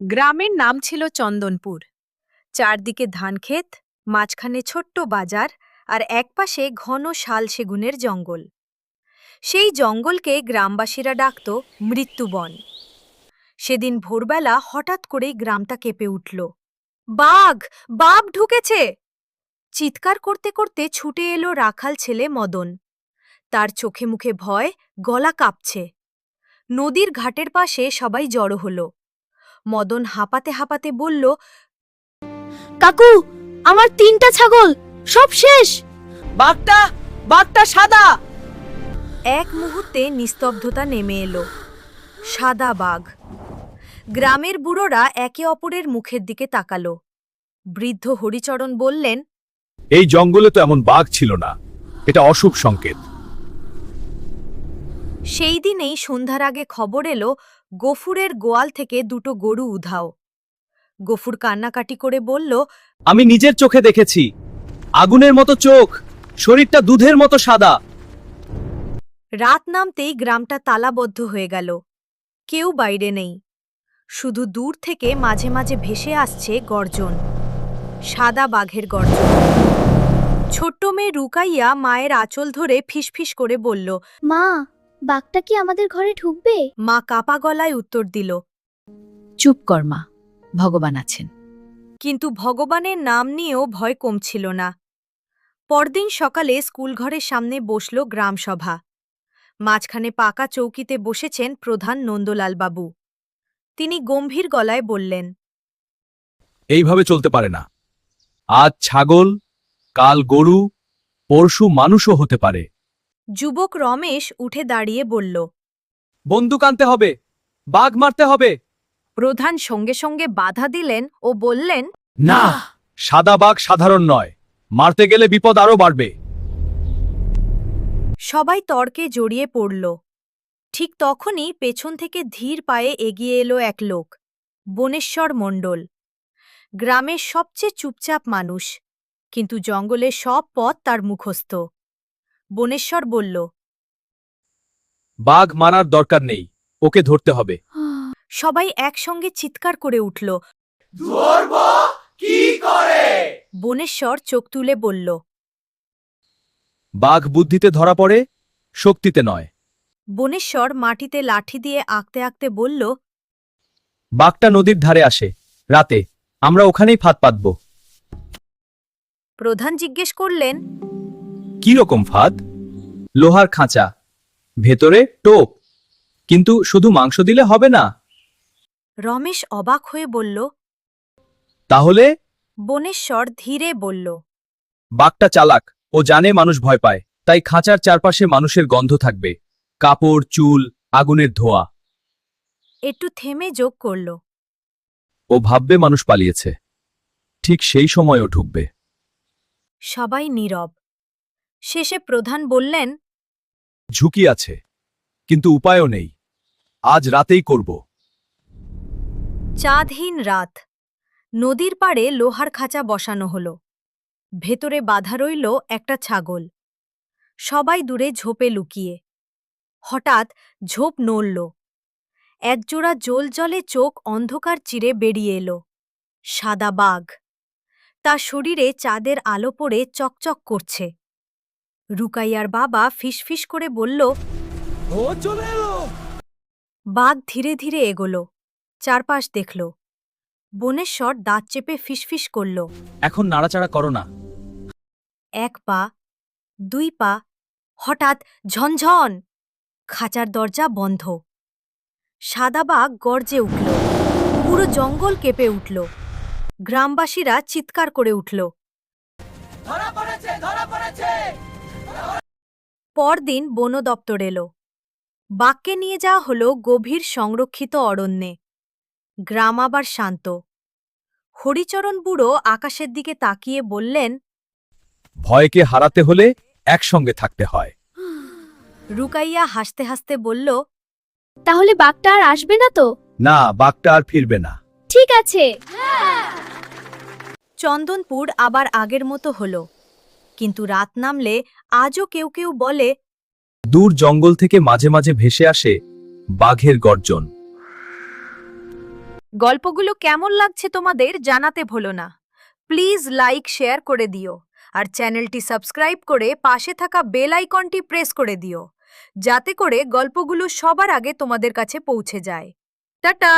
গ্রামের নাম ছিল চন্দনপুর। চারদিকে ধানক্ষেত, মাঝখানে ছোট্ট বাজার আর একপাশে ঘন শাল সেগুনের জঙ্গল। সেই জঙ্গলকে গ্রামবাসীরা ডাকত মৃত্যুবন সেদিন ভোরবেলা হঠাৎ করেই গ্রামটা কেঁপে উঠল। বাঘ! বাঘ ঢুকেছে! চিৎকার করতে করতে ছুটে এলো রাখাল ছেলে মদন। তার চোখে মুখে ভয়, গলা কাঁপছে। নদীর ঘাটের পাশে সবাই জড়ো হলো। মদন হাঁপাতে হাঁপাতে বলল কাকু আমার তিনটা ছাগল সব শেষ। বাঘটা বাঘটা সাদা। এক মুহূর্তে নিস্তব্ধতা নেমে এলো। সাদা বাঘ। গ্রামের বুড়োরা একে অপরের মুখের দিকে তাকালো। বৃদ্ধ হরিচরণ বললেন এই জঙ্গলে তো এমন বাঘ ছিল না। এটা অশুভ সংকেত। সেই দিনেই সন্ধ্যার আগে খবর এলো গফুরের গোয়াল থেকে দুটো গরু উধাও। গফুর কান্নাকাটি করে বলল আমি নিজের চোখে দেখেছি। আগুনের মতো চোখ শরীরটা দুধের মতো সাদা। রাত নামতেই গ্রামটা তালাবদ্ধ হয়ে গেল। কেউ বাইরে নেই। শুধু দূর থেকে মাঝে মাঝে ভেসে আসছে গর্জন। সাদা বাঘের গর্জন। ছোট্ট মেয়ে রুকাইয়া মায়ের আঁচল ধরে ফিসফিস করে বলল মা বাঘটা কি আমাদের ঘরে ঢুকবে? মা কাপা গলায় উত্তর দিল চুপ কর মা ভগবান আছেন। কিন্তু ভগবানের নাম নিয়েও ভয় কমছিল না। পরদিন সকালে স্কুলঘরের সামনে বসল গ্রামসভা। মাঝখানে পাকা চৌকিতে বসেছেন প্রধান নন্দলাল বাবু। তিনি গম্ভীর গলায় বললেন এইভাবে চলতে পারে না। আজ ছাগল কাল গরু পরশু মানুষও হতে পারে। যুবক রমেশ উঠে দাঁড়িয়ে বলল বন্দুক আনতে হবে বাঘ মারতে হবে। প্রধান সঙ্গে সঙ্গে বাধা দিলেন ও বললেন না। সাদা বাঘ সাধারণ নয় মারতে গেলে বিপদ আরও বাড়বে। সবাই তর্কে জড়িয়ে পড়ল। ঠিক তখনই পেছন থেকে ধীর পায়ে এগিয়ে এলো এক লোক বনেশ্বর মণ্ডল। গ্রামের সবচেয়ে চুপচাপ মানুষ কিন্তু জঙ্গলের সব পথ তার মুখস্থ। বনেশ্বর বলল বাঘ মারার দরকার নেই ওকে ধরতে হবে। সবাই একসঙ্গে চিৎকার করে উঠল। বনেশ্বর চোখ তুলে বলল বাঘ বুদ্ধিতে ধরা পড়ে শক্তিতে নয়। বনেশ্বর মাটিতে লাঠি দিয়ে আঁকতে আঁকতে বলল বাঘটা নদীর ধারে আসে রাতে আমরা ওখানেই ফাঁদ পাতব। প্রধান জিজ্ঞেস করলেন কি রকম ফাঁদ লোহার খাঁচা ভেতরে টোপ কিন্তু শুধু মাংস দিলে হবে না। রমেশ অবাক হয়ে বলল তাহলে? বনেশ্বর ধীরে বলল বাঘটা চালাক ও জানে মানুষ ভয় পায় তাই খাঁচার চারপাশে মানুষের গন্ধ থাকবে কাপড় চুল আগুনের ধোয়া। একটু থেমে যোগ করল। ও ভাববে মানুষ পালিয়েছে ঠিক সেই সময়ও ঢুকবে। সবাই নীরব। শেষে প্রধান বললেন ঝুঁকি আছে কিন্তু উপায়ও নেই। আজ রাতেই করব। চাঁদহীন রাত। নদীর পাড়ে লোহার খাঁচা বসানো হল। ভেতরে বাধা রইল একটা ছাগল। সবাই দূরে ঝোপে লুকিয়ে। হঠাৎ ঝোপ নড়ল। একজোড়া জল জলে চোখ অন্ধকার চিরে বেরিয়ে এলো। সাদা বাঘ। তার শরীরে চাঁদের আলো পড়ে চকচক করছে। রুকাইয়ার বাবা ফিসফিস করে বলল ও চলে এলো। বাঘ ধীরে ধীরে এগোলো চারপাশ দেখল। বনেশ্বর দাঁত চেপে ফিসফিস করল এখন নাড়াচাড়া করো না। এক পা দুই পা হঠাৎ ঝনঝন খাঁচার দরজা বন্ধ। সাদা বাঘ গর্জে উঠল পুরো জঙ্গল কেঁপে উঠল। গ্রামবাসীরা চিৎকার করে উঠল পরদিন বন দপ্তর এলো। বাঘকে নিয়ে যাওয়া হল গভীর সংরক্ষিত অরণ্যে। গ্রাম আবার শান্ত। হরিচরণ বুড়ো আকাশের দিকে তাকিয়ে বললেন ভয়কে হারাতে হলে একসঙ্গে থাকতে হয়। রুকাইয়া হাসতে হাসতে বলল তাহলে বাঘটা আর আসবে না তো? না বাঘটা আর ফিরবে না। ঠিক আছে। চন্দনপুর আবার আগের মতো হল। কিন্তু রাত নামলে আজও কেউ কেউ বলে দূর জঙ্গল থেকে মাঝে মাঝে ভেসে আসে বাঘের গর্জন। গল্পগুলো কেমন লাগছে তোমাদের জানাতে ভুলো না। প্লিজ লাইক শেয়ার করে দিও আর চ্যানেলটি সাবস্ক্রাইব করে পাশে থাকা বেল আইকনটি প্রেস করে দিও যাতে করে গল্পগুলো সবার আগে তোমাদের কাছে পৌঁছে যায়। টাটা!